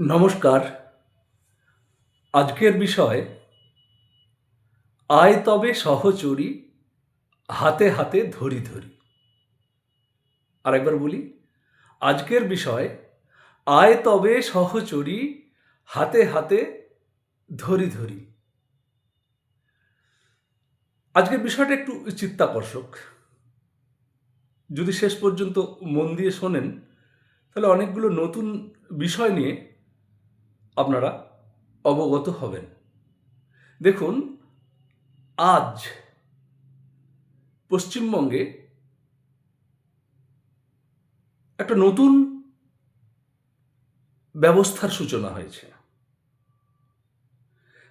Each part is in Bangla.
নমস্কার। আজকের বিষয়, আয় তবে সহচরী, হাতে হাতে ধরি ধরি। আরেকবার বলি, আজকের বিষয়, আয় তবে সহচরী, হাতে হাতে ধরি ধরি। আজকের বিষয়টা একটু চিত্তাকর্ষক। যদি শেষ পর্যন্ত মন দিয়ে শোনেন, তাহলে অনেকগুলো নতুন বিষয় নিয়ে আপনারা অবগত হবেন। দেখুন, আজ পশ্চিমবঙ্গে একটা নতুন ব্যবস্থার সূচনা হয়েছে।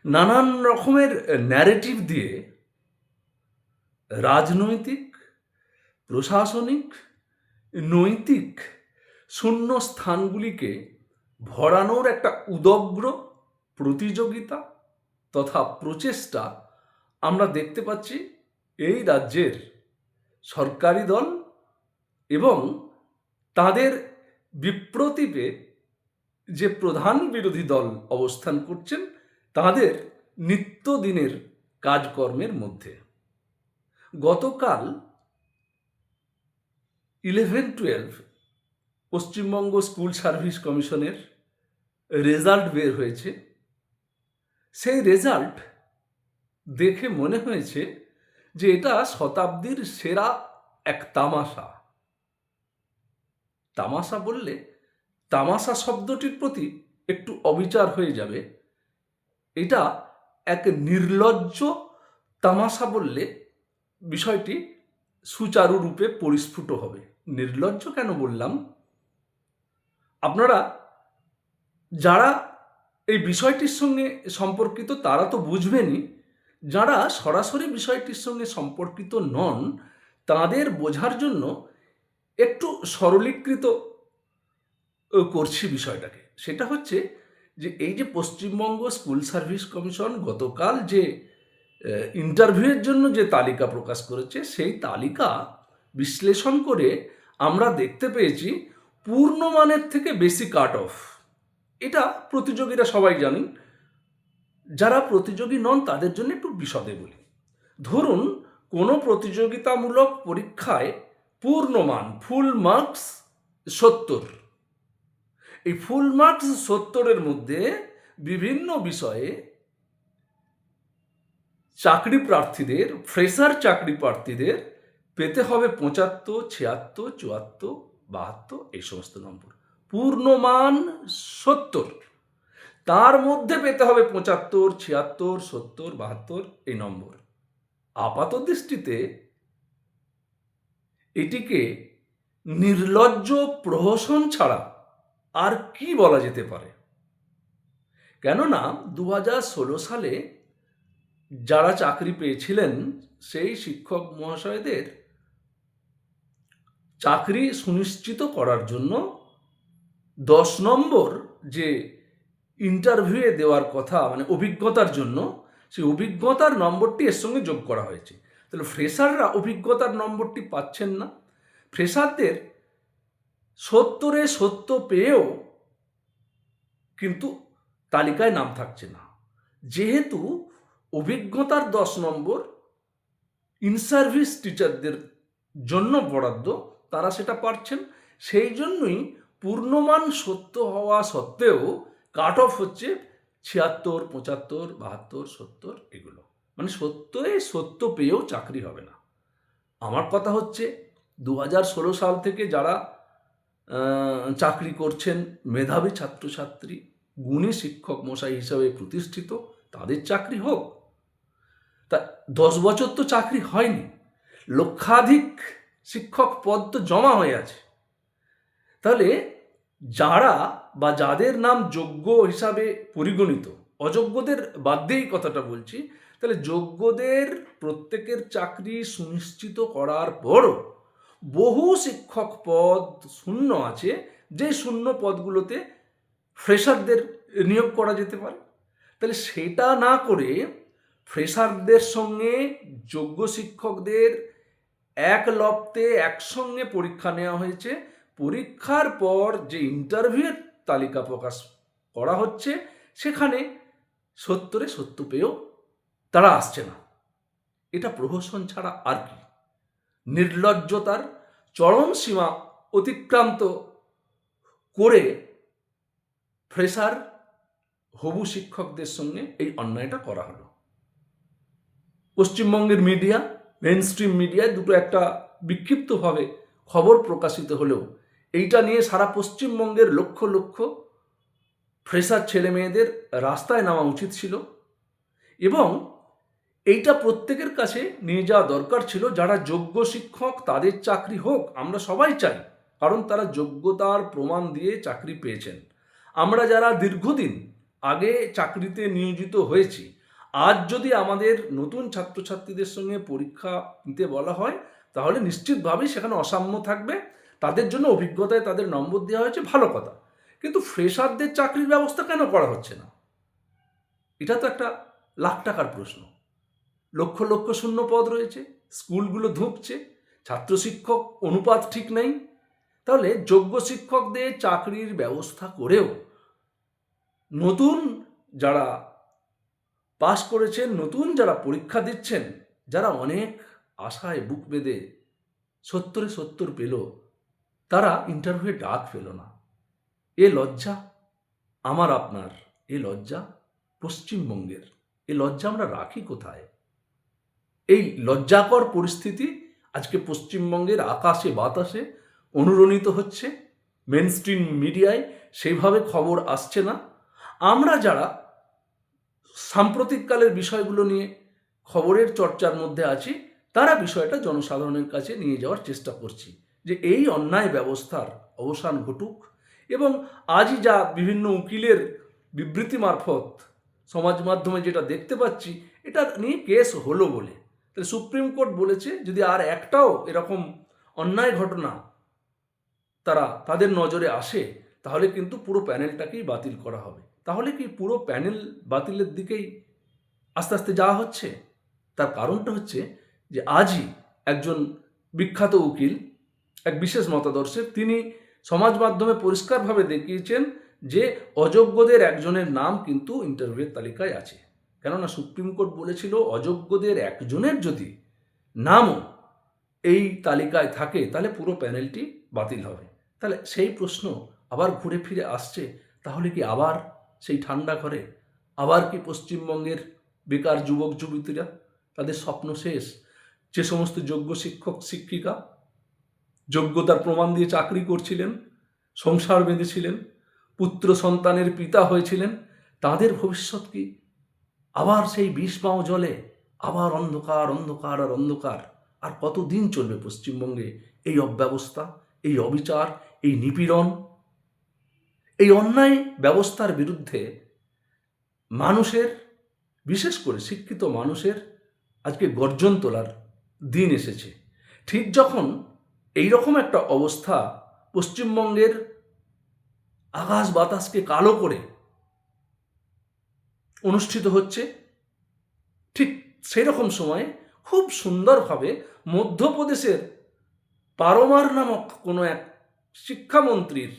নানান রকমের ন্যারেটিভ দিয়ে রাজনৈতিক, প্রশাসনিক, নৈতিক শূন্য স্থানগুলিকে ভরানোর একটা উদগ্র প্রতিযোগিতা তথা প্রচেষ্টা আমরা দেখতে পাচ্ছি এই রাজ্যের সরকারি দল এবং তাদের বিপ্রতীপে যে প্রধান বিরোধী দল অবস্থান করছেন, তাদের নিত্যদিনের কাজকর্মের মধ্যে। গতকাল eleven twelve Paschimbanga school service কমিশনের রেজাল্ট বের হয়েছে। সেই রেজাল্ট দেখে মনে হয়েছে যে এটা শতাব্দীর সেরা এক তামাশা। তামাশা বললে তামাশা শব্দটির প্রতি একটু অবিচার হয়ে যাবে। এটা এক নির্লজ্জ তামাশা বললে বিষয়টি সুচারুরূপে পরিস্ফুট হবে। নির্লজ্জ কেন বললাম? আপনারা যারা এই বিষয়টির সঙ্গে সম্পর্কিত, তারা তো বুঝবেনই, যারা সরাসরি বিষয়টির সঙ্গে সম্পর্কিত নন, তাদের বোঝার জন্য একটু সরলীকৃত করছি বিষয়টাকে। সেটা হচ্ছে যে, এই যে পশ্চিমবঙ্গ স্কুল সার্ভিস কমিশন গতকাল যে ইন্টারভিউয়ের জন্য যে তালিকা প্রকাশ করেছে, সেই তালিকা বিশ্লেষণ করে আমরা দেখতে পেয়েছি পূর্ণমানের থেকে বেশি কাট অফ এটা প্রতিযোগীরা সবাই জানেন। যারা প্রতিযোগী নন, তাদের জন্য একটু বিশদে বলি। ধরুন, কোনো প্রতিযোগিতামূলক পরীক্ষায় পূর্ণমান ফুল মার্কস সত্তর। এই ফুল মার্কস সত্তরের মধ্যে বিভিন্ন বিষয়ে চাকরি প্রার্থীদের ফ্রেশার চাকরি প্রার্থীদের পেতে হবে পঁচাত্তর, ছিয়াত্তর, চুয়াত্তর বাহাত্তর, এই সমস্ত নম্বর। পূর্ণমান সত্তর। তার মধ্যে পেতে হবে পঁচাত্তর, ছিয়াত্তর, সত্তর, বাহাত্তর, এই নম্বর। আপাত দৃষ্টিতে এটিকে নির্লজ্জ প্রহসন ছাড়া আর কি বলা যেতে পারে? কেননা দু ষোলো সালে যারা চাকরি পেয়েছিলেন, সেই শিক্ষক মহাশয়দের চাকরি সুনিশ্চিত করার জন্য দশ নম্বর যে ইন্টারভিউয়ে দেওয়ার কথা মানে অভিজ্ঞতার জন্য, সেই অভিজ্ঞতার নম্বরটি এর সঙ্গে যোগ করা হয়েছে। তাহলে ফ্রেশাররা অভিজ্ঞতার নম্বরটি পাচ্ছেন না। ফ্রেশারদের সত্তরে সত্য পেয়েও কিন্তু তালিকায় নাম থাকছে না। যেহেতু অভিজ্ঞতার দশ নম্বর ইনসার্ভিস টিচারদের জন্য বরাদ্দ তারা সেটা পারছেন। সেই জন্যই পূর্ণমান সত্য হওয়া সত্ত্বেও কাট অফ হচ্ছে ছিয়াত্তর, পঁচাত্তর, বাহাত্তর, সত্তর এগুলো। মানে সত্যে সত্য পেয়েও চাকরি হবে না। আমার কথা হচ্ছে দু ষোলো সাল থেকে যারা চাকরি করছেন, মেধাবী ছাত্রছাত্রী, গুণী শিক্ষক মশাই হিসাবে প্রতিষ্ঠিত, তাদের চাকরি হোক। তা দশ বছর তো চাকরি হয়নি। লক্ষাধিক শিক্ষক পদ তো জমা হয়ে আছে। তাহলে যারা বা যাদের নাম যোগ্য হিসাবে পরিগণিত, অযোগ্যদের বাদ দিয়েই কথাটা বলছি, তাহলে যোগ্যদের প্রত্যেকের চাকরি সুনিশ্চিত করার পরও বহু শিক্ষক পদ শূন্য আছে, যে শূন্য পদগুলোতে ফ্রেশারদের নিয়োগ করা যেতে পারে। তাহলে সেটা না করে ফ্রেশারদের সঙ্গে যোগ্য শিক্ষকদের এক লপ্তে একসঙ্গে পরীক্ষা নেওয়া হয়েছে। পরীক্ষার পর যে ইন্টারভিউয়ের তালিকা প্রকাশ করা হচ্ছে, সেখানে সত্তরে সত্য পেয়েও তারা আসছে না। এটা প্রহসন ছাড়া আর কি। নির্লজ্জতার চরম সীমা অতিক্রান্ত করে ফ্রেশার হবু শিক্ষকদের সঙ্গে এই অন্যায়টা করা হলো। পশ্চিমবঙ্গের মিডিয়া মেন স্ট্রিম মিডিয়ায় দুটো একটা বিক্ষিপ্তভাবে খবর প্রকাশিত হলেও এইটা নিয়ে সারা পশ্চিমবঙ্গের লক্ষ লক্ষ ফ্রেশার ছেলে মেয়েদের রাস্তায় নামা উচিত ছিল এবং এইটা প্রত্যেকের কাছে নিয়ে যাওয়া দরকার ছিল যারা যোগ্য শিক্ষক, তাদের চাকরি হোক, আমরা সবাই চাই, কারণ তারা যোগ্যতার প্রমাণ দিয়ে চাকরি পেয়েছেন। আমরা যারা দীর্ঘদিন আগে চাকরিতে নিয়োজিত হয়েছি আজ যদি আমাদের নতুন ছাত্রছাত্রীদের সঙ্গে পরীক্ষা নিতে বলা হয়, তাহলে নিশ্চিতভাবেই সেখানে অসাম্য থাকবে। তাদের জন্য অভিজ্ঞতায় তাদের নম্বর দেওয়া হয়েছে, ভালো কথা। কিন্তু ফ্রেশারদের চাকরির ব্যবস্থা কেন করা হচ্ছে না? এটা তো একটা লাখ টাকার প্রশ্ন। লক্ষ লক্ষ শূন্য পদ রয়েছে, স্কুলগুলো ধুঁকছে ছাত্র শিক্ষক অনুপাত ঠিক নেই। তাহলে যোগ্য শিক্ষকদের চাকরির ব্যবস্থা করেও নতুন যারা পাশ করেছেন, নতুন যারা পরীক্ষা দিচ্ছেন, যারা অনেক আশায় বুক বেঁধে সত্তরে সত্তর পেল, তারা ইন্টারভিউ ডাক পেল না। এ লজ্জা আমার আপনার, এ লজ্জা পশ্চিমবঙ্গের, এ লজ্জা আমরা রাখি কোথায়? এই লজ্জাকর পরিস্থিতি আজকে পশ্চিমবঙ্গের আকাশে, বাতাসে অনুরণিত হচ্ছে। মেন স্ট্রিম মিডিয়ায় সেইভাবে খবর আসছে না। আমরা যারা সাম্প্রতিককালের বিষয়গুলো নিয়ে খবরের চর্চার মধ্যে আছি, তারা বিষয়টা জনসাধারণের কাছে নিয়ে যাওয়ার চেষ্টা করছি যে এই অন্যায় ব্যবস্থার অবসান ঘটুক এবং আজই যা বিভিন্ন উকিলের বিবৃতি মারফত সমাজ মাধ্যমে যেটা দেখতে পাচ্ছি, এটা নিয়ে কেস হলো বলে। তাহলে সুপ্রিম কোর্ট বলেছে, যদি আর একটাও এরকম অন্যায় ঘটনা তারা, তাদের নজরে আসে, তাহলে কিন্তু পুরো প্যানেলটাকেই বাতিল করা হবে। তাহলে কি পুরো প্যানেল বাতিলের দিকেই আস্তে আস্তে যাওয়া হচ্ছে? তার কারণটা হচ্ছে যে আজই একজন বিখ্যাত উকিল, এক বিশেষ মতাদর্শের, তিনি সমাজ মাধ্যমে পরিষ্কারভাবে দেখিয়েছেন যে অযোগ্যদের একজনের নাম কিন্তু ইন্টারভিউয়ের তালিকায় আছে। কেননা সুপ্রিম কোর্ট বলেছিল অযোগ্যদের একজনের যদি নামও এই তালিকায় থাকে, তাহলে পুরো প্যানেলটি বাতিল হবে। তাহলে সেই প্রশ্ন আবার ঘুরে ফিরে আসছে, তাহলে কি আবার সেই ঠান্ডা ঘরে আবার কি পশ্চিমবঙ্গের বেকার যুবক যুবতীরা তাদের স্বপ্ন শেষ? যে সমস্ত যোগ্য শিক্ষক, শিক্ষিকা যোগ্যতার প্রমাণ দিয়ে চাকরি করছিলেন, সংসার বেঁধেছিলেন, পুত্র সন্তানের পিতা হয়েছিলেন, তাদের ভবিষ্যৎ কি? আবার সেই বিষ পাও জলে, আবার অন্ধকার অন্ধকার আর অন্ধকার। আর কতদিন চলবে পশ্চিমবঙ্গে এই অব্যবস্থা, এই অবিচার, এই নিপীড়ন? এই অন্যায় ব্যবস্থার বিরুদ্ধে মানুষের, বিশেষ করে শিক্ষিত মানুষের আজকে গর্জন তোলার দিন এসেছে। ঠিক যখন এই রকম একটা অবস্থা পশ্চিমবঙ্গের আকাশ বাতাসকে কালো করে অনুষ্ঠিত হচ্ছে, ঠিক সেরকম সময়ে খুব সুন্দরভাবে মধ্যপ্রদেশের পারমার নামক কোনো এক শিক্ষামন্ত্রীর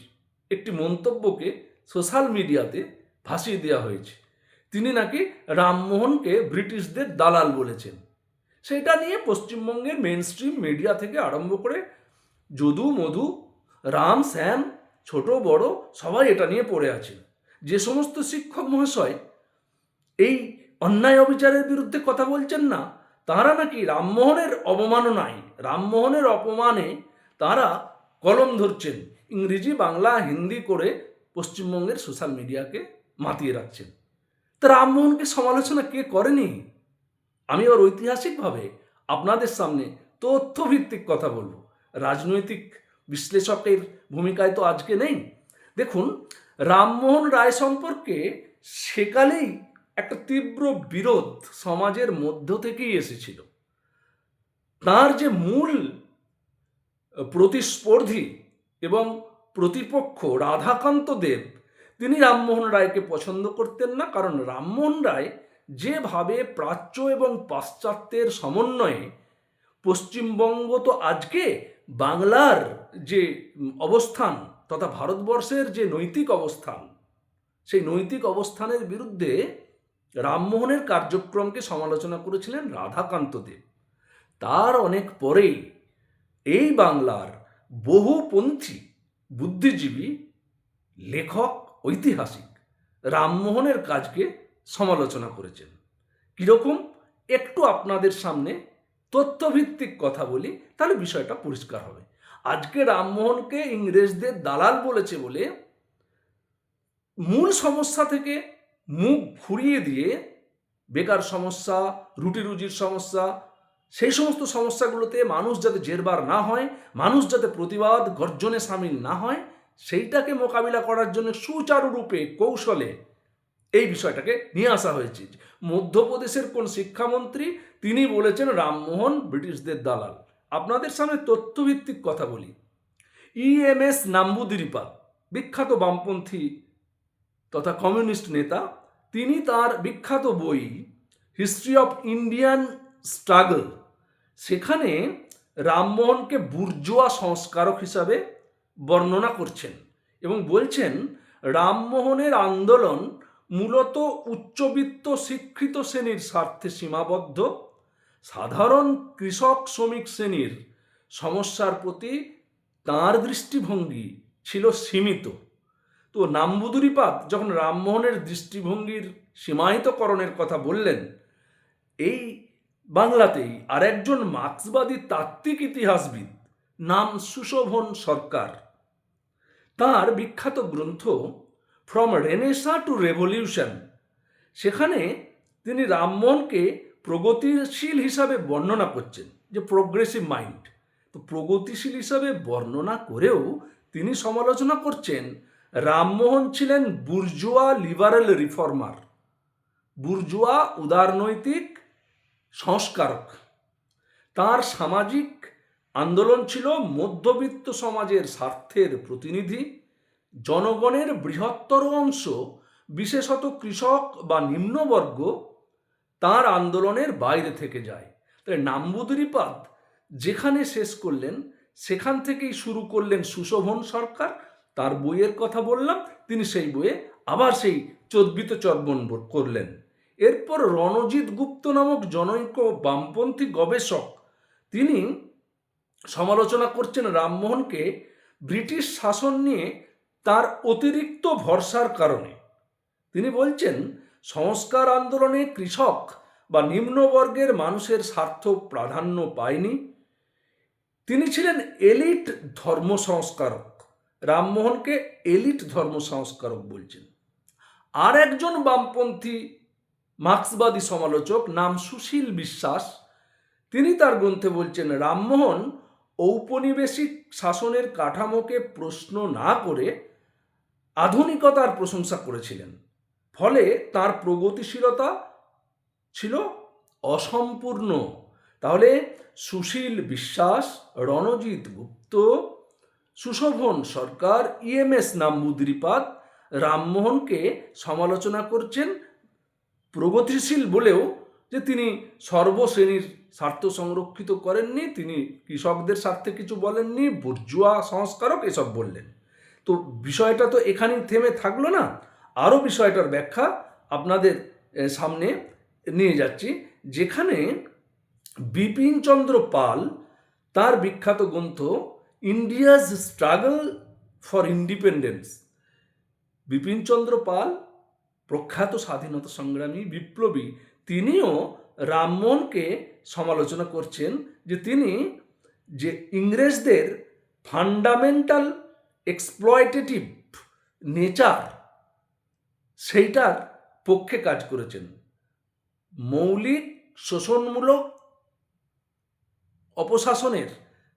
একটি মন্তব্যকে সোশ্যাল মিডিয়াতে ভাসিয়ে দেওয়া হয়েছে। তিনি নাকি রামমোহনকে ব্রিটিশদের দালাল বলেছেন। সেটা নিয়ে পশ্চিমবঙ্গের মেন স্ট্রিম মিডিয়া থেকে আরম্ভ করে যদু, মধু, রাম, শ্যাম, ছোট, বড়, সবাই এটা নিয়ে পড়ে আছেন। যে সমস্ত শিক্ষক মহাশয় এই অন্যায় অবিচারের বিরুদ্ধে কথা বলছেন না, তারা নাকি রামমোহনের অবমাননায় রামমোহনের অপমানে তারা কলম ধরছেন। ইংরেজি, বাংলা, হিন্দি করে পশ্চিমবঙ্গের সোশ্যাল মিডিয়াকে মাতিয়ে রাখছেন। তা রামমোহনকে সমালোচনা কে করেনি? আমি আবার ঐতিহাসিকভাবে আপনাদের সামনে তথ্যভিত্তিক কথা বলব। রাজনৈতিক বিশ্লেষকের ভূমিকায় তো আজকে নেই। দেখুন রামমোহন রায় সম্পর্কে সেকালেই একটা তীব্র বিরোধ সমাজের মধ্য থেকেই এসেছিল। তার যে মূল প্রতিস্পর্ধী এবং প্রতিপক্ষ রাধাকান্ত দেব, তিনি রামমোহন রায়কে পছন্দ করতেন না। কারণ রামমোহন রায় যেভাবে প্রাচ্য এবং পাশ্চাত্যের সমন্বয়ে পশ্চিমবঙ্গ তো আজকে বাংলার যে অবস্থান তথা ভারতবর্ষের যে নৈতিক অবস্থান, সেই নৈতিক অবস্থানের বিরুদ্ধে রামমোহনের কার্যক্রমকে সমালোচনা করেছিলেন রাধাকান্ত দেব। তার অনেক পরেই এই বাংলার বহুপন্থী বুদ্ধিজীবী, লেখক, ঐতিহাসিক রামমোহনের কাজকে সমালোচনা করেছেন। কীরকম? একটু আপনাদের সামনে তথ্যভিত্তিক কথা বলি, তাহলে বিষয়টা পরিষ্কার হবে। আজকে রামমোহনকে ইংরেজদের দালাল বলেছে বলে মূল সমস্যা থেকে মুখ ঘুরিয়ে দিয়ে, বেকার সমস্যা রুটি রুজির সমস্যা সেই সমস্ত সমস্যাগুলোতে মানুষ যাতে জেরবার না হয়, মানুষ যাতে প্রতিবাদ গর্জনে সামিল না হয়, সেইটাকে মোকাবিলা করার জন্য সুচারুরূপে কৌশলে এই বিষয়টাকে নিয়ে আসা হয়েছে। মধ্যপ্রদেশের কোন শিক্ষামন্ত্রী, তিনি বলেছেন, রামমোহন, ব্রিটিশদের দালাল। আপনাদের সামনে তথ্যভিত্তিক কথা বলি। ইএমএস নাম্বুদিরিপা, বিখ্যাত বামপন্থী তথা কমিউনিস্ট নেতা, তিনি তার বিখ্যাত বই, হিস্ট্রি অফ ইন্ডিয়ান স্ট্রাগল সেখানে রামমোহনকে বুর্জোয়া সংস্কারক হিসাবে বর্ণনা করছেন এবং বলছেন রামমোহনের আন্দোলন মূলত উচ্চবিত্ত শিক্ষিত শ্রেণির স্বার্থে সীমাবদ্ধ। সাধারণ কৃষক শ্রমিক শ্রেণির সমস্যার প্রতি তাঁর দৃষ্টিভঙ্গি ছিল সীমিত। তো নাম্বুদুরিপাত যখন রামমোহনের দৃষ্টিভঙ্গির সীমাহিতকরণের কথা বললেন, এই বাংলাতেই আরেকজন মার্ক্সবাদী তাত্ত্বিক ইতিহাসবিদ, নাম সুশোভন সরকার। তার বিখ্যাত গ্রন্থ ফ্রম রেনেসা টু রেভলিউশন সেখানে তিনি রামমোহনকে প্রগতিশীল হিসাবে বর্ণনা করছেন, যে প্রোগ্রেসিভ মাইন্ড তো প্রগতিশীল হিসাবে বর্ণনা করেও তিনি সমালোচনা করছেন, রামমোহন ছিলেন বুর্জুয়া লিবারেল রিফর্মার। বুর্জুয়া উদারনৈতিক সংস্কারক। তার সামাজিক আন্দোলন ছিল মধ্যবিত্ত সমাজের স্বার্থের প্রতিনিধি, জনগণের বৃহত্তর অংশ, বিশেষত কৃষক বা নিম্নবর্গ, তার আন্দোলনের বাইরে থেকে যায়। তাই নাম্বুদুরিপাদ যেখানে শেষ করলেন, সেখান থেকেই শুরু করলেন সুশোভন সরকার। তার বইয়ের কথা বললাম, তিনি সেই বইয়ে আবার সেই চর্বিত চর্বণ করলেন। এরপর রণজিৎ গুপ্ত নামক জনৈক বামপন্থী গবেষক তিনি সমালোচনা করছেন রামমোহনকে ব্রিটিশ শাসন নিয়ে তার অতিরিক্ত ভরসার কারণে। তিনি বলছেন, সংস্কার আন্দোলনে কৃষক বা নিম্নবর্গের মানুষের স্বার্থ প্রাধান্য পায়নি। তিনি ছিলেন এলিট ধর্ম সংস্কারক। রামমোহনকে এলিট ধর্ম সংস্কারক বলছেন। আর একজন বামপন্থী মার্ক্সবাদী সমালোচক নাম সুশীল বিশ্বাস। তিনি তার গ্রন্থে বলছেন, রামমোহন ঔপনিবেশিক শাসনের কাঠামোকে প্রশ্ন না করে আধুনিকতার প্রশংসা করেছিলেন। ফলে তার প্রগতিশীলতা ছিল অসম্পূর্ণ। তাহলে সুশীল বিশ্বাস, রণজিৎ গুপ্ত, সুশোভন সরকার ইএমএস নাম্বুদ্রিপাদ রামমোহনকে সমালোচনা করছেন প্রগতিশীল বলেও যে তিনি সর্বশ্রেণীর স্বার্থ সংরক্ষিত করেননি, তিনি কৃষকদের স্বার্থে কিছু বলেননি, বুর্জুয়া সংস্কারক এসব বললেন। তো বিষয়টা তো এখানেই থেমে থাকল না। আরও বিষয়টার ব্যাখ্যা আপনাদের সামনে নিয়ে যাচ্ছি, যেখানে বিপিনচন্দ্র পাল তার বিখ্যাত গ্রন্থ India's struggle for independence. Bipinchandra Pal প্রখ্যাত স্বাধীনতা সংগ্রামী বিপ্লবী তিনিও রামমোহনকে সমালোচনা করছেন যে তিনি যে ইংরেজদের ফান্ডামেন্টাল এক্সপ্লয়টেটিভ নেচার সেইটার পক্ষে কাজ করেছেন। মৌলিক শোষণমূলক অপশাসনের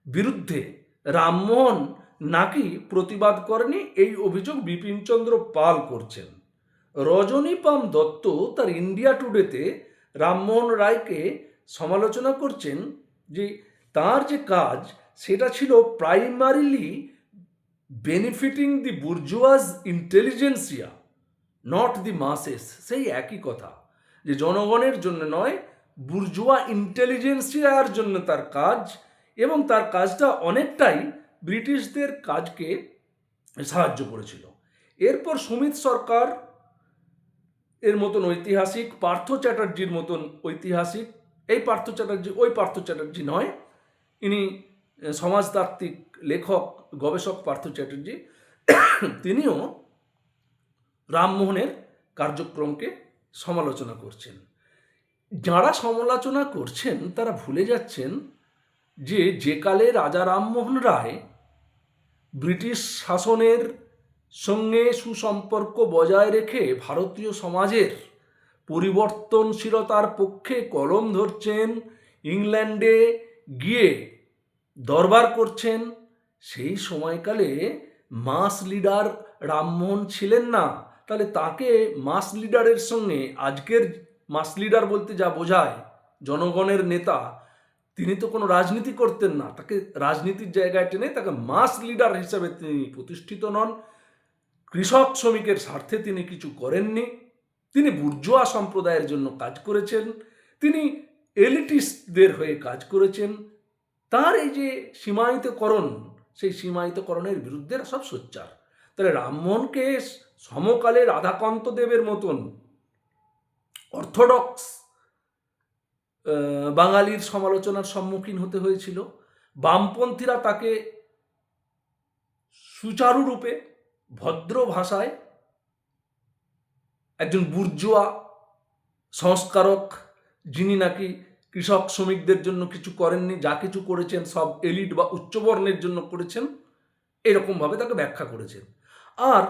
বিরুদ্ধে রামমোহন নাকি প্রতিবাদ করেনি এই অভিযোগ বিপিনচন্দ্র পাল করছেন। রজনীপাম দত্ত তার ইন্ডিয়া টুডেতে রামমোহন রায়কে সমালোচনা করছেন যে তার যে কাজ, সেটা ছিল primarily benefiting the bourgeoisie intelligentsia not the masses সেই একই কথা, যে জনগণের জন্য নয় বুর্জুয়া ইন্টেলিজেন্সিয়ার জন্য তার কাজ, এবং তার কাজটা অনেকটাই ব্রিটিশদের কাজকে সাহায্য করেছিল। এরপর সুমিত সরকার এর মতন ঐতিহাসিক পার্থ চ্যাটার্জির মতন ঐতিহাসিক, এই পার্থ চ্যাটার্জি, ওই পার্থ চ্যাটার্জি নয়। ইনি সমাজতাত্ত্বিক লেখক, গবেষক পার্থ চ্যাটার্জি। তিনিও রামমোহনের কার্যক্রমকে সমালোচনা করছেন। যারা সমালোচনা করছেন, তারা ভুলে যাচ্ছেন যে যে কালে রাজা রামমোহন রায় ব্রিটিশ শাসনের সঙ্গে সুসম্পর্ক বজায় রেখে ভারতীয় সমাজের পরিবর্তনশীলতার পক্ষে কলম ধরছেন, ইংল্যান্ডে গিয়ে দরবার করছেন, সেই সময়কালে মাস লিডার রামমোহন ছিলেন না। তাহলে তাকে মাস লিডারের সঙ্গে আজকের মাস লিডার বলতে যা বোঝায় জনগণের নেতা, তিনি তো কোনো রাজনীতি করতেন না। তাকে রাজনীতির জায়গায় টেনে তাকে মাস লিডার হিসেবে তিনি প্রতিষ্ঠিত নন। কৃষক শ্রমিকের স্বার্থে তিনি কিছু করেননি। তিনি বুর্জোয়া সম্প্রদায়ের জন্য কাজ করেছেন। তিনি এলিটিস্টদের হয়ে কাজ করেছেন। তার এই যে সীমায়িতকরণ, সেই সীমায়িতকরণের বিরুদ্ধে সব সোচ্চার। তাহলে রামমোহনকে সমকালে রাধাকান্ত দেবের মতন অর্থোডক্স বাঙালির সমালোচনার সম্মুখীন হতে হয়েছিল। বামপন্থীরা তাকে সুচারুরূপে ভদ্র ভাষায় একজন বুর্জোয়া সংস্কারক যিনি নাকি কৃষক শ্রমিকদের জন্য কিছু করেননি, যা কিছু করেছেন সব এলিট বা উচ্চবর্ণের জন্য করেছেন, এরকমভাবে তাকে ব্যাখ্যা করেছেন। আর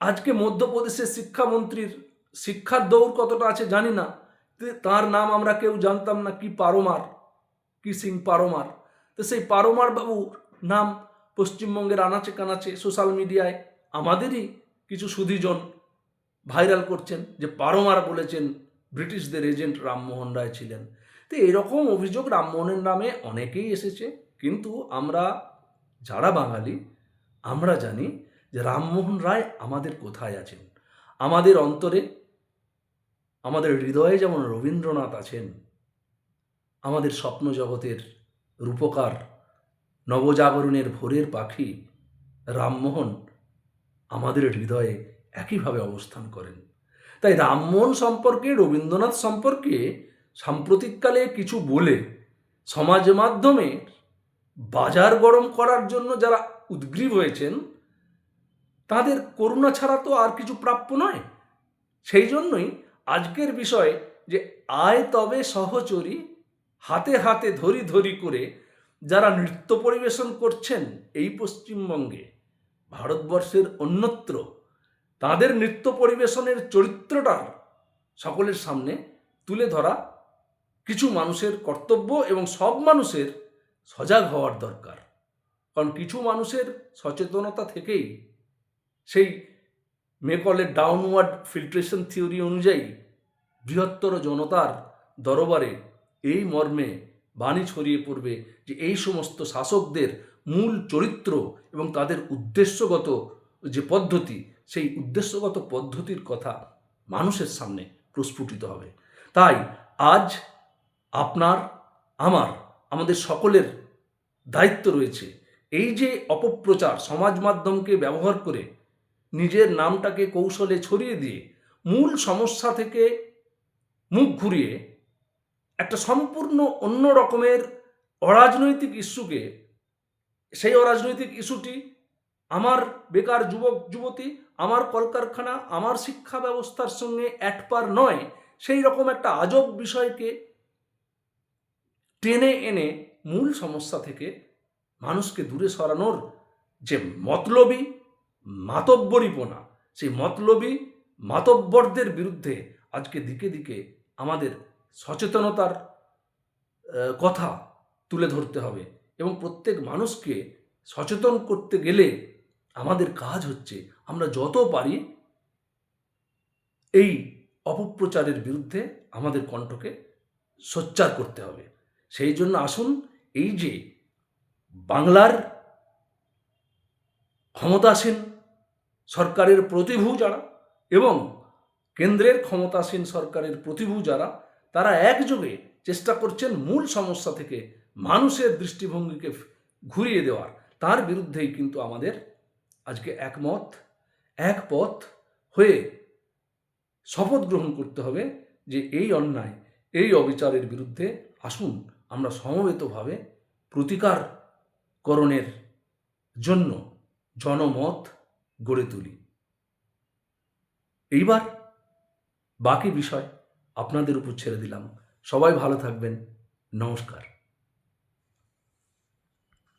আজকে মধ্যপ্রদেশের শিক্ষামন্ত্রীর শিক্ষার দৌড় কতটা আছে জানি না তার নাম আমরা কেউ জানতাম না, কি পারোমার, কি সিং পারমার। তো সেই পারোমার বাবুর নাম পশ্চিমবঙ্গের আনাচে কানাচে সোশ্যাল মিডিয়ায় আমাদেরই কিছু সুধীজন ভাইরাল করছেন, যে পারোমার বলেছেন, ব্রিটিশদের এজেন্ট রামমোহন রায় ছিলেন। তো এরকম অভিযোগ রামমোহনের নামে অনেকেই এসেছে, কিন্তু আমরা যারা বাঙালি, আমরা জানি যে রামমোহন রায় আমাদের কোথায় আছেন? আমাদের অন্তরে, আমাদের হৃদয়ে যেমন রবীন্দ্রনাথ আছেন, আমাদের স্বপ্ন জগতের রূপকার নবজাগরণের ভোরের পাখি রামমোহন আমাদের হৃদয়ে একইভাবে অবস্থান করেন। তাই রামমোহন সম্পর্কে, রবীন্দ্রনাথ সম্পর্কে সাম্প্রতিককালে কিছু বলে সমাজ মাধ্যমে বাজার গরম করার জন্য যারা উদ্গ্রীব হয়েছেন, তাদের করুণা ছাড়া তো আর কিছু প্রাপ্য নয়। সেই জন্যই আজকের বিষয় যে আয় তবে সহচরী, হাতে হাতে ধরি ধরি করে যারা নৃত্য পরিবেশন করছেন এই পশ্চিমবঙ্গে, ভারতবর্ষের অন্যত্র, তাদের নৃত্য পরিবেশনের চরিত্রটা সকলের সামনে তুলে ধরা কিছু মানুষের কর্তব্য এবং সব মানুষের সজাগ হওয়ার দরকার। কারণ কিছু মানুষের সচেতনতা থেকেই সেই মেকলের ডাউনওয়ার্ড ফিল্ট্রেশন থিওরি অনুযায়ী বৃহত্তর জনতার দরবারে এই মর্মে বাণী ছড়িয়ে পড়বে যে এই সমস্ত শাসকদের মূল চরিত্র এবং তাদের উদ্দেশ্যগত যে পদ্ধতি, সেই উদ্দেশ্যগত পদ্ধতির কথা মানুষের সামনে প্রস্ফুটিত হবে। তাই আজ আপনার, আমার, আমাদের সকলের দায়িত্ব রয়েছে এই যে অপপ্রচার সমাজ মাধ্যমকে ব্যবহার করে নিজের নামটাকে কৌশলে ছড়িয়ে দিয়ে মূল সমস্যা থেকে মুখ ঘুরিয়ে একটা সম্পূর্ণ অন্য রকমের অরাজনৈতিক ইস্যুকে, সেই অরাজনৈতিক ইস্যুটি আমার বেকার যুবক, যুবতী, আমার কলকারখানা, আমার শিক্ষা ব্যবস্থার সঙ্গে একপার নয়, সেই রকম একটা আজব বিষয়কে টেনে এনে মূল সমস্যা থেকে মানুষকে দূরে সরানোর যে মতলবী মাতব্বরীপনা, সেই মতলবী মাতব্বরদের বিরুদ্ধে আজকে দিকে দিকে আমাদের সচেতনতার কথা তুলে ধরতে হবে এবং প্রত্যেক মানুষকে সচেতন করতে গেলে আমাদের কাজ হচ্ছে আমরা যত পারি এই অপপ্রচারের বিরুদ্ধে আমাদের কণ্ঠকে সোচ্চার করতে হবে। সেই জন্য আসুন এই যে বাংলার ক্ষমতাসীন সরকারের প্রতিভূ যারা এবং কেন্দ্রের ক্ষমতাসীন সরকারের প্রতিভূ যারা তারা একযোগে চেষ্টা করছেন মূল সমস্যা থেকে মানুষের দৃষ্টিভঙ্গিকে ঘুরিয়ে দেওয়ার। তার বিরুদ্ধেই কিন্তু আমাদের আজকে একমত এক পথ হয়ে শপথ গ্রহণ করতে হবে যে এই অন্যায়, এই অবিচারের বিরুদ্ধে আসুন আমরা সমবেতভাবে প্রতিকার করণের জন্য জনমত গড়ে তুলি। এইবার বাকি বিষয় আপনাদের উপর ছেড়ে দিলাম। সবাই ভালো থাকবেন। নমস্কার।